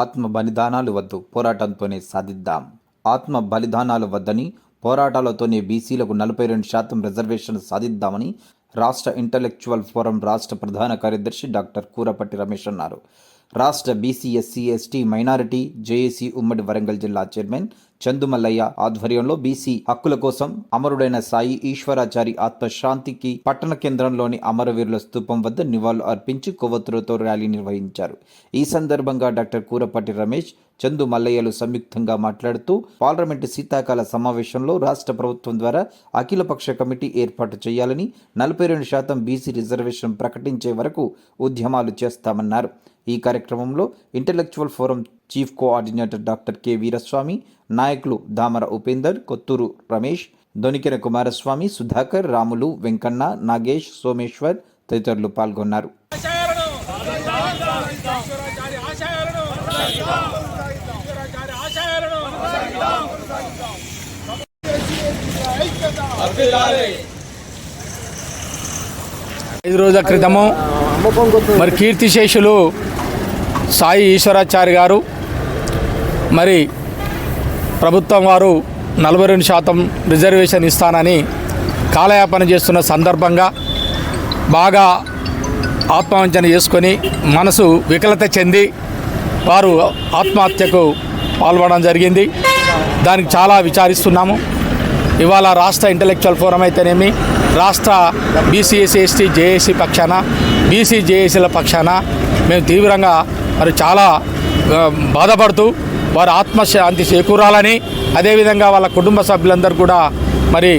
ఆత్మ బలిదానాలు వద్దు పోరాటంతోనే సాధిద్దాం. ఆత్మ బలిదానాలు వద్దని పోరాటాలతోనే బీసీలకు నలభై రెండు శాతం రిజర్వేషన్ సాధిద్దామని రాష్ట్ర ఇంటలెక్చువల్ ఫోరం రాష్ట్ర ప్రధాన కార్యదర్శి డాక్టర్ కూరపట్టి రమేష్ అన్నారు. రాష్ట్ర BC SC ST minority JAC ఉమ్మడి వరంగల్ జిల్లా చైర్మన్ చందుమల్లయ్య ఆధ్వర్యంలో బీసీ హక్కుల కోసం అమరుడైన సాయి ఈశ్వరాచారి ఆత్మశాంతికి పట్టణ కేంద్రంలోని అమరవీరుల స్తూపం వద్ద నివాళులు అర్పించి కొవ్వొత్తులతో ర్యాలీ నిర్వహించారు. ఈ సందర్భంగా డాక్టర్ కూరపాటి రమేష్ చందు మల్లయ్యలు సంయుక్తంగా మాట్లాడుతూ పార్లమెంటు శీతాకాల సమావేశంలో రాష్ట్ర ప్రభుత్వం ద్వారా అఖిలపక్ష కమిటీ ఏర్పాటు చేయాలని నలభై రెండు శాతం బీసీ రిజర్వేషన్ ప్రకటించే వరకు ఉద్యమాలు చేస్తామన్నారు. ఈ కార్యక్రమంలో intellectual forum chief coordinator doctor K Veeraswamy నాయకులు దామర ఉపేందర్ కొత్తూరు రమేష్ దొనికిన కుమారస్వామి సుధాకర్ రాములు వెంకన్న నాగేష్ సోమేశ్వర్ తదితరులు పాల్గొన్నారు. ఐదు రోజుల క్రితము మరి కీర్తిశేషులు సాయి ఈశ్వరాచారి గారు మరి ప్రభుత్వం వారు నలభై రెండు శాతం రిజర్వేషన్ ఇస్తానని కాలయాపన చేస్తున్న సందర్భంగా బాగా ఆత్మవంచన చేసుకొని మనసు వికలత చెంది వారు ఆత్మహత్యకు పాల్పడడం జరిగింది. దానికి చాలా విచారిస్తున్నాము. ఇవాళ రాష్ట్ర ఇంటలెక్చువల్ ఫోరం అయితేనేమి రాష్ట్ర బీసీఎస్సీ ఎస్టీ జేఏసీ పక్షాన బీసీ జేఏసీల పక్షాన మేము తీవ్రంగా మరి చాలా బాధపడుతూ వారి ఆత్మశాంతి చేకూరాలని అదేవిధంగా వాళ్ళ కుటుంబ సభ్యులందరూ కూడా మరి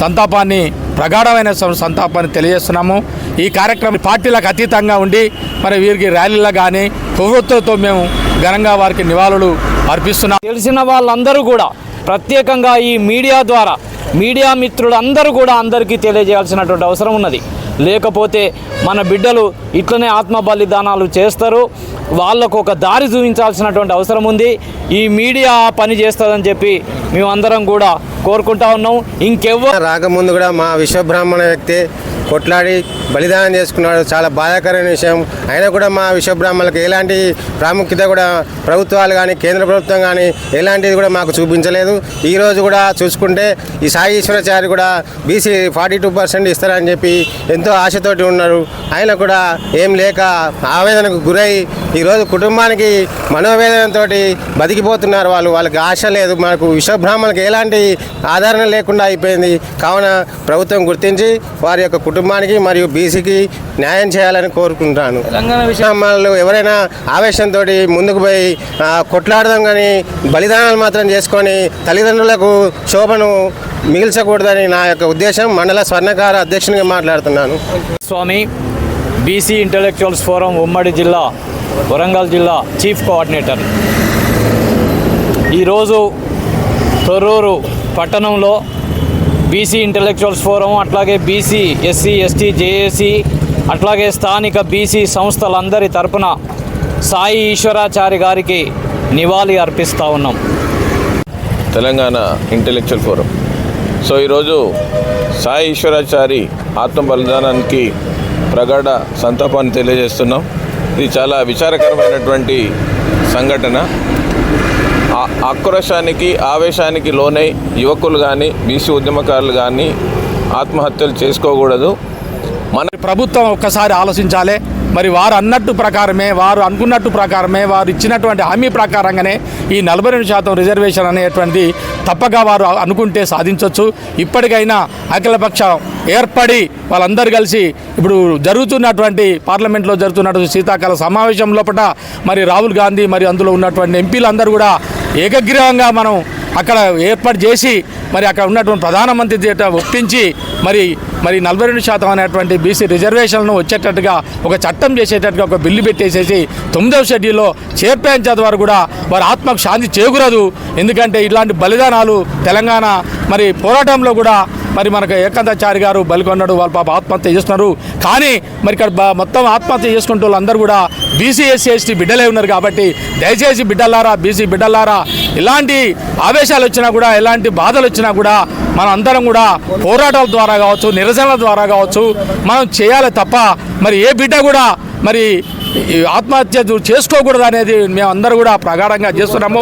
సంతాపాన్ని ప్రగాఢమైన సంతాపాన్ని తెలియజేస్తున్నాము. ఈ కార్యక్రమం పార్టీలకు అతీతంగా ఉండి మరి వీరికి ర్యాలీలో కానీ ప్రభుత్వంతో మేము ఘనంగా వారికి నివాళులు అర్పిస్తున్నాం. తెలిసిన వాళ్ళందరూ కూడా ప్రత్యేకంగా ఈ మీడియా ద్వారా మీడియా మిత్రులందరూ కూడా అందరికీ తెలియజేయాల్సినటువంటి అవసరం ఉన్నది. లేకపోతే మన బిడ్డలు ఇట్లనే ఆత్మ బలిదానాలు చేస్తారు. వాళ్ళకు ఒక దారి చూపించాల్సినటువంటి అవసరం ఉంది. ఈ మీడియా పని చేస్తుందని చెప్పి మేమందరం కూడా కోరుకుంటా ఉన్నాం. ఇంకెవ్వరు రాకముందు కూడా మా విశ్వబ్రాహ్మణ వ్యక్తి కొట్లాడి బలిదానం చేసుకున్నాడు. చాలా బాధాకరమైన విషయం. అయినా కూడా మా విశ్వబ్రాహ్మణులకు ఎలాంటి ప్రాముఖ్యత కూడా ప్రభుత్వాలు కానీ కేంద్ర ప్రభుత్వం కానీ ఎలాంటిది కూడా మాకు చూపించలేదు. ఈరోజు కూడా చూసుకుంటే ఈ సాయి ఈశ్వరాచారి కూడా బీసీ ఫార్టీ టూ పర్సెంట్ ఇస్తారని చెప్పి ఎంతో ఆశతోటి ఉన్నారు. ఆయన కూడా ఏం లేక ఆవేదనకు గురై ఈరోజు కుటుంబానికి మనోవేదనతో బతికిపోతున్నారు వాళ్ళు. వాళ్ళకి ఆశ లేదు. మనకు విశ్వబ్రాహ్మణులకు ఎలాంటి ఆదరణ లేకుండా అయిపోయింది. కావున ప్రభుత్వం గుర్తించి వారి యొక్క కుటుంబానికి మరియు బీసీకి న్యాయం చేయాలని కోరుకుంటాను. బ్రాహ్మణులు ఎవరైనా ఆవేశంతో ముందుకు పోయి కొట్లాడదాం కానీ బలిదానాలు మాత్రం చేసుకొని తల్లిదండ్రులకు శోభను మిగిల్చకూడదని నా యొక్క ఉద్దేశం. మండల స్వర్ణకార అధ్యక్షునిగా మాట్లాడుతున్నాను. స్వామి బీసీ ఇంటలెక్చువల్స్ ఫోరం ఉమ్మడి జిల్లా వరంగల్ జిల్లా చీఫ్ కోఆర్డినేటర్. ఈరోజు తొర్రూరు పట్టణంలో బీసీ ఇంటలెక్చువల్స్ ఫోరం అట్లాగే బీసీ ఎస్సీ ఎస్టీ జేఏసీ అట్లాగే స్థానిక బీసీ సంస్థలందరి తరపున సాయి ఈశ్వరాచారి గారికి నివాళి అర్పిస్తూ ఉన్నాం. Telangana intellectual forum. సో ఈరోజు సాయి ఈశ్వరాచారి ఆత్మ బలిదానానికి ప్రగాఢ సంతాపాన్ని తెలియజేస్తున్నాం. ఇది చాలా విచారకరమైనటువంటి సంఘటన. ఆ ఆక్రోశానికి ఆవేశానికి లోనై యువకులు కానీ బీసీ ఉద్యమకారులు కానీ ఆత్మహత్యలు చేసుకోకూడదు. మన ప్రభుత్వం ఒక్కసారి ఆలోచించాలి. మరి వారు అన్నట్టు ప్రకారమే వారు అనుకున్నట్టు ప్రకారమే వారు ఇచ్చినటువంటి హామీ ప్రకారంగానే ఈ నలభై రెండు శాతం రిజర్వేషన్ అనేటువంటిది తప్పక వారు అనుకుంటే సాధించవచ్చు ఇప్పటికైనా అఖిలపక్షం ఏర్పడి వాళ్ళందరూ కలిసి ఇప్పుడు జరుగుతున్నటువంటి పార్లమెంట్లో జరుగుతున్నటువంటి శీతాకాల సమావేశం లోపల మరి రాహుల్ గాంధీ మరి అందులో ఉన్నటువంటి ఎంపీలందరూ కూడా ఏకగ్రీవంగా మనం అక్కడ ఏర్పాటు చేసి మరి అక్కడ ఉన్నటువంటి ప్రధానమంత్రి చేత ఒప్పించి మరి మరి నలభై రెండు శాతం అనేటువంటి బీసీ రిజర్వేషన్లను వచ్చేటట్టుగా ఒక చట్టం చేసేటట్టుగా ఒక బిల్లు పెట్టేసేసి తొమ్మిదవ షెడ్యూల్లో చేర్పేంచేంత వరకు కూడా వారి ఆత్మకు శాంతి చేకూరదు. ఎందుకంటే ఇలాంటి బలిదానాలు తెలంగాణ మరి పోరాటంలో కూడా మరి మనకు ఏకాంతాచారి గారు బలికొన్నాడు వాళ్ళ పాప ఆత్మహత్య చేస్తున్నారు. కానీ మరి ఇక్కడ మొత్తం ఆత్మహత్య చేసుకుంటూ వాళ్ళందరూ కూడా బీసీ ఎస్సీ ఎస్టీ బిడ్డలే ఉన్నారు కాబట్టి దయచేసి బిడ్డలారా బీసీ బిడ్డలారా ఇలాంటి ఆవేశాలు వచ్చినా కూడా ఎలాంటి బాధలు వచ్చినా కూడా మనం అందరం కూడా పోరాటాల ద్వారా కావచ్చు నిరసనల ద్వారా కావచ్చు మనం చేయాలి తప్ప మరి ఏ బిడ్డ కూడా మరి ఆత్మహత్య చేసుకోకూడదు అనేది మేము అందరూ కూడా ప్రగాఢంగా చేస్తున్నాము.